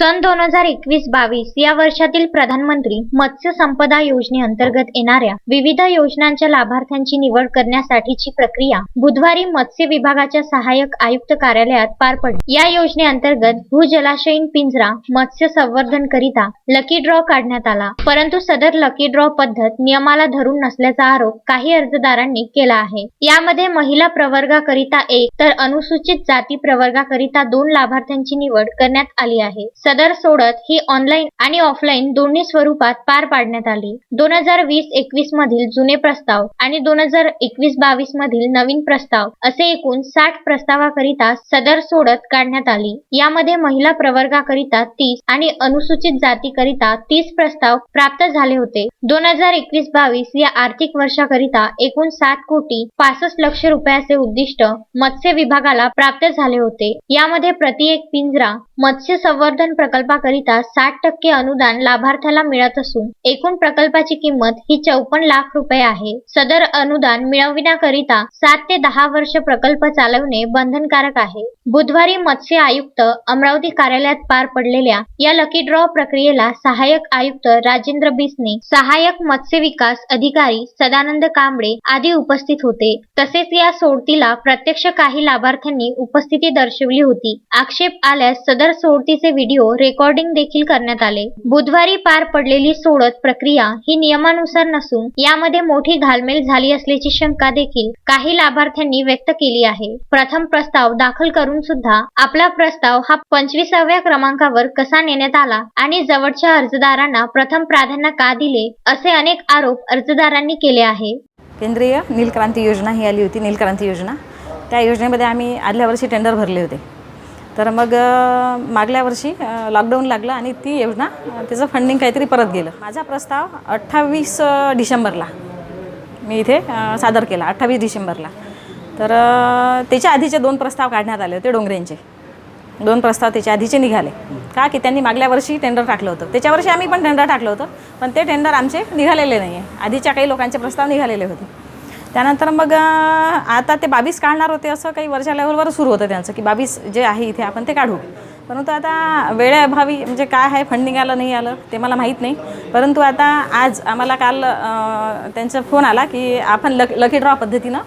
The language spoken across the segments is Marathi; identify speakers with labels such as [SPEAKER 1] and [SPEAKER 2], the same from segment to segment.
[SPEAKER 1] सन दोन हजार एकवीस बावीस या वर्षातील प्रधानमंत्री मत्स्य संपदा योजनेअंतर्गत येणाऱ्या विविध योजनांच्या लाभार्थ्यांची निवड करण्यासाठीची प्रक्रिया बुधवारी मत्स्य विभागाच्या सहाय्यक आयुक्त कार्यालयात पार पडली. या योजनेअंतर्गत भूजलाशयीन पिंजरा मत्स्य संवर्धन करिता लकी ड्रॉ काढण्यात आला. परंतु सदर लकी ड्रॉ पद्धत नियमाला धरून नसल्याचा आरोप काही अर्जदारांनी केला आहे. यामध्ये महिला प्रवर्गाकरिता एक तर अनुसूचित जाती प्रवर्गाकरिता दोन लाभार्थ्यांची निवड करण्यात आली आहे. सदर सोडत ही ऑनलाईन आणि ऑफलाईन दोन्ही स्वरूपात पार पाडण्यात आली. दोन हजार वीस एकवीस मधील जुने प्रस्ताव आणि दोन हजार एकवीस बावीस मधील नवीन प्रस्ताव असे एकूण साठ प्रस्तावाकरिता सदर सोडत काढण्यात आली. यामध्ये महिला प्रवर्गाकरिता तीस आणि अनुसूचित जातीकरिता तीस प्रस्ताव प्राप्त झाले होते. दोन हजार एकवीस बावीस या आर्थिक वर्षाकरिता एकूण सात कोटी पासष्ट लक्ष रुपयाचे उद्दिष्ट मत्स्य विभागाला प्राप्त झाले होते. यामध्ये प्रति एक पिंजरा मत्स्य संवर्धन प्रकल्पाकरिता साठ टक्के अनुदान लाभार्थ्याला मिळत असून एकूण प्रकल्पाची किंमत ही चौपन्न लाख रुपये आहे. सदर अनुदान मिळविण्याकरिता सात ते दहा वर्ष प्रकल्प चालवणे बंधनकारक आहे. बुधवारी मत्स्य आयुक्त अमरावती कार्यालयात पार पडलेल्या या लकी ड्रॉ प्रक्रियेला सहाय्यक आयुक्त राजेंद्र बिसने सहाय्यक मत्स्य विकास अधिकारी सदानंद कांबळे आदी उपस्थित होते. तसेच या सोडतीला प्रत्यक्ष काही लाभार्थ्यांनी उपस्थिती दर्शवली होती. आक्षेप आल्यास सदर सोडतीचे व्हिडिओ रेकॉर्डिंग देखील करण्यात आले. बुधवारी पार पडलेली सोडत प्रक्रिया ही नियमानुसार नसून यामध्ये मोठी घालमेल झाली असल्याची शंका देखील काही लाभार्थ्यांनी व्यक्त केली आहे. प्रथम प्रस्ताव दाखल करून सुद्धा आपला प्रस्ताव हा पंचवीसाव्या क्रमांकावर कसा नेण्यात आला आणि जवळच्या अर्जदारांना प्रथम प्राधान्य का दिले असे अनेक आरोप अर्जदारांनी केले आहे.
[SPEAKER 2] केंद्रीय नीलक्रांती योजना ही आली होती नीलक्रांती योजना. त्या योजनेमध्ये आम्ही आदल्या वर्षी टेंडर भरले होते. तर मग मागल्या वर्षी लॉकडाऊन लागलं आणि ती योजना त्याचं फंडिंग काहीतरी परत गेलं. माझा प्रस्ताव अठ्ठावीस डिसेंबरला मी इथे सादर केला अठ्ठावीस डिसेंबरला. तर त्याच्या आधीचे दोन प्रस्ताव काढण्यात आले होते डोंगरेंचे. दोन प्रस्ताव त्याच्या आधीचे निघाले. का? की त्यांनी मागल्या वर्षी टेंडर टाकलं होतं. त्याच्या वर्षी आम्ही पण टेंडर टाकलं होतं पण ते टेंडर आमचे निघालेले नाही आहे आधीच्या काही लोकांचे प्रस्ताव निघालेले होते. त्यानंतर मग आता ते बावीस काढणार होते असं काही वरच्या लेवलवर सुरू होतं त्यांचं की बावीस जे आहे इथे आपण ते काढू. परंतु आता वेळेअभावी म्हणजे काय आहे फंडिंग आलं नाही आलं ते मला माहीत नाही. परंतु आता आज आम्हाला काल त्यांचा फोन आला की आपण लक लकी ड्रॉ पद्धतीनं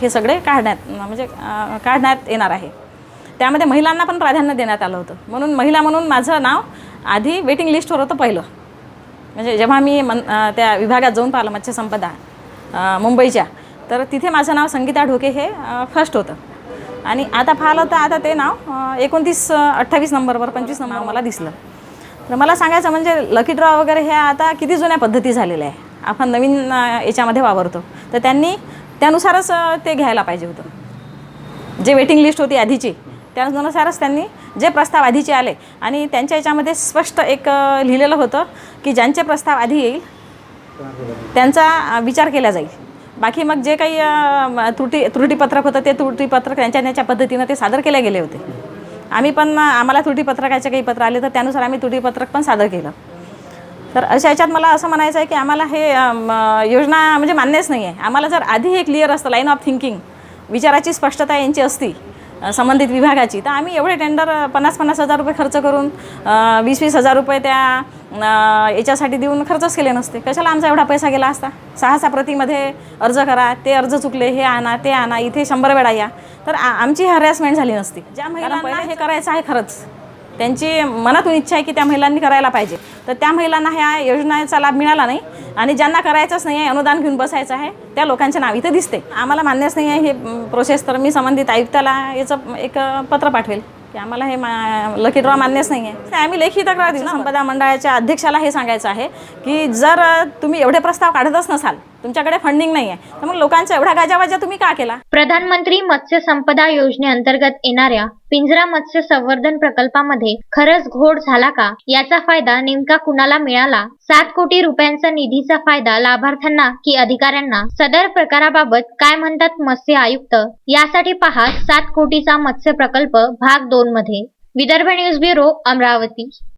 [SPEAKER 2] हे सगळे काढण्यात म्हणजे काढण्यात येणार आहे. त्यामध्ये महिलांना पण प्राधान्य देण्यात आलं होतं. म्हणून महिला म्हणून माझं नाव आधी वेटिंग लिस्टवर होतं पहिलं. म्हणजे जेव्हा मी मन त्या विभागात जाऊन पाहिलं मत्स्यसंपदा मुंबईच्या तर तिथे माझं नाव संगीता ढोके हे फर्स्ट होतं. आणि आता पाहिलं तर आता ते नाव एकोणतीस अठ्ठावीस नंबरवर पंचवीस नंबर मला दिसलं. तर मला सांगायचं म्हणजे लकी ड्रॉ वगैरे हे आता किती जुन्या पद्धती झालेल्या आहे. आपण नवीन याच्यामध्ये वावरतो. तर त्यांनी त्यानुसारच ते घ्यायला पाहिजे होतं. जे वेटिंग लिस्ट होती आधीची त्यानुसारच त्यांनी जे प्रस्ताव आधीचे आले आणि त्यांच्या याच्यामध्ये स्पष्ट एक लिहिलेलं होतं की ज्यांचे प्रस्ताव आधी येईल त्यांचा विचार केला जाईल. बाकी मग जे काही त्रुटी त्रुटीपत्रक होतं ते त्रुटीपत्रक त्यांच्या त्यांच्या पद्धतीनं ते सादर केले गेले होते. आम्ही पण आम्हाला त्रुटीपत्रकाचे काही पत्र आले तर त्यानुसार आम्ही त्रुटीपत्रक पण सादर केलं. तर अशा याच्यात मला असं म्हणायचं आहे की आम्हाला हे योजना म्हणजे मान्यच नाही आहे आम्हाला जर आधी हे क्लिअर असतं लाईन ऑफ थिंकिंग विचाराची स्पष्टता यांची असती संबंधित विभागाची तर आम्ही एवढे टेंडर पन्नास पन्नास हजार रुपये खर्च करून वीस वीस हजार रुपये त्या याच्यासाठी देऊन खर्चच केले नसते. कशाला आमचा एवढा पैसा गेला असता? सहा सहा प्रतीमध्ये अर्ज करा ते अर्ज चुकले हे आणा ते आणा इथे शंभर वेळा या. तर आमची हॅरॅसमेंट झाली नसती. ज्या महिलांना हे करायचं आहे खरंच. त्यांची मनातून इच्छा आहे की त्या महिलांनी करायला पाहिजे. तर त्या महिलांना ह्या योजनेचा लाभ मिळाला नाही आणि ज्यांना करायचंच नाही आहे अनुदान घेऊन बसायचं आहे त्या लोकांचे नाव इथं दिसते. आम्हाला मान्यच नाही आहे हे प्रोसेस तर मी संबंधित आयुक्ताला याचं एक पत्र पाठवेल की आम्हाला हे मा लकी ड्रॉ मान्यच नाही आहे. आम्ही लेखी तक्रार दिली. संपदा मंडळाच्या अध्यक्षाला हे सांगायचं आहे की जर तुम्ही एवढे प्रस्ताव काढतच नसाल तुमच्याकडे फंडिंग नाही आहे तर मग लोकांचा एवढा गाजावाजा तुम्ही का केला?
[SPEAKER 1] प्रधानमंत्री मत्स्य संपदा योजनेअंतर्गत येणाऱ्या पिंजरा मत्स्य संवर्धन प्रकल्पामध्ये खरंच घोड झाला का? याचा फायदा नेमका कुणाला मिळाला? सात कोटी रुपयांचा निधीचा फायदा लाभार्थ्यांना की अधिकाऱ्यांना? सदर प्रकाराबाबत काय म्हणतात मत्स्य आयुक्त? यासाठी पहा सात कोटीचा मत्स्य प्रकल्प भाग दोन मध्ये विदर्भ न्यूज ब्युरो अमरावती.